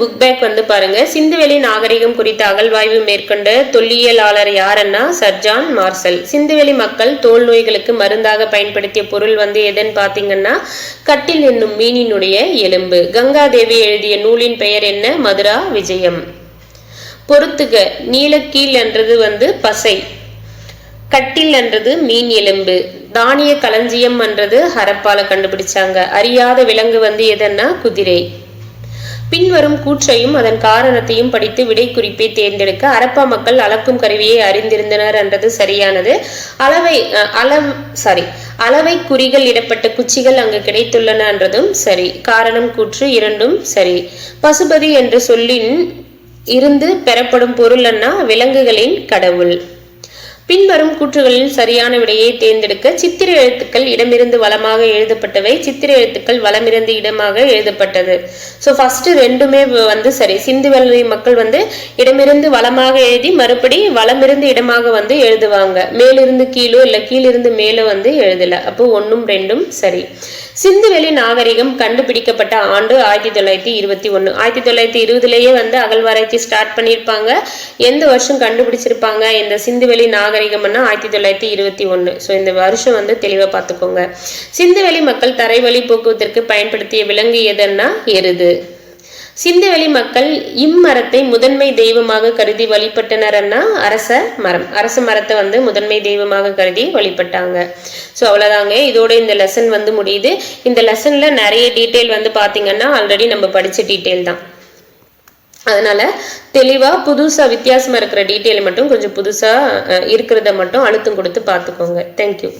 Book back வந்து பாருங்க. சிந்துவெளி நாகரிகம் குறித்த அகழ்வாய்வு மேற்கொண்ட தொல்லியலாளர் யாருன்னா? Sir John Marshall. சிந்துவெளி மக்கள் தோல் நோய்களுக்கு மருந்தாக பயன்படுத்திய பொருள் வந்து எதுன்னு பார்த்தீங்கன்னா? கட்டில் என்னும் மீனினுடைய எலும்பு. கங்காதேவி எழுதிய நூலின் பெயர் என்ன? மதுரா விஜயம். பொறுத்துக. நீலக்கீழ் என்றது வந்து பசை. கட்டில் என்றது மீன் எலும்பு. தானிய களஞ்சியம் என்றது ஹரப்பால கண்டுபிடிச்சாங்க. அறியாத விலங்கு வந்து எதன்னா? குதிரை. பின்வரும் கூற்றையும் அதன் காரணத்தையும் படித்து விடை குறிப்பை தேர்ந்தெடுக்க அரப்பா மக்கள் அளக்கும் கருவியை அறிந்திருந்தனர் என்றது சரியானது. அளவை அளவு சாரி அளவை குறிகள் இடப்பட்ட குச்சிகள் அங்கு கிடைத்துள்ளன என்றதும் சரி. காரணம் கூற்று இரண்டும் சரி. பசுபதி என்ற சொல்லின் இருந்து பெறப்படும் பொருள் விலங்குகளின் கடவுள். பின்வரும் கூற்றுகளில் சரியான விடையை தேர்ந்தெடுக்க சித்திர எழுத்துக்கள் இடமிருந்து வளமாக எழுதப்பட்டவை. சித்திர எழுத்துக்கள் வளமிருந்து இடமாக எழுதப்பட்டது. ஸோ ஃபர்ஸ்ட் ரெண்டுமே வந்து சரி. சிந்து சிந்துவெளி மக்கள் வந்து இடமிருந்து வளமாக எழுதி மறுபடி வளமிருந்து இடமாக வந்து எழுதுவாங்க. மேலிருந்து கீழோ இல்லை கீழிருந்து மேலே வந்து எழுதல. அப்போ ஒன்றும் ரெண்டும் சரி. சிந்துவெளி நாகரிகம் கண்டுபிடிக்கப்பட்ட ஆண்டு ஆயிரத்தி தொள்ளாயிரத்தி இருபத்தி ஒன்று ஆயிரத்தி தொள்ளாயிரத்தி இருபதுலேயே வந்து அகழ்வாராய்ச்சி ஸ்டார்ட் பண்ணியிருப்பாங்க. எந்த வருஷம் கண்டுபிடிச்சிருப்பாங்க? இந்த சிந்துவெளி நாகரிகம்னா ஆயிரத்தி தொள்ளாயிரத்தி இருபத்தி ஒன்று ஸோ இந்த வருஷம் வந்து தெளிவாக பார்த்துக்கோங்க. சிந்துவெளி மக்கள் தரைவழி போக்குவரத்திற்கு பயன்படுத்திய விலங்கு எதுன்னா எருது. சிந்துவெளி மக்கள் இம்மரத்தை முதன்மை தெய்வமாக கருதி வழிபட்டனர்னா அரச மரம். அரச மரத்தை வந்து முதன்மை தெய்வமாக கருதி வழிபட்டாங்க. ஸோ அவ்வளோதாங்க இதோட இந்த லெசன் வந்து முடியுது. இந்த லெசனில் நிறைய டீட்டெயில் வந்து பார்த்தீங்கன்னா ஆல்ரெடி நம்ம படித்த டீட்டெயில் தான். அதனால் தெளிவாக புதுசாக வித்தியாசமாக இருக்கிற டீட்டெயில் மட்டும் கொஞ்சம் புதுசாக இருக்கிறத மட்டும் அழுத்தம் கொடுத்து பார்த்துக்கோங்க. தேங்க்யூ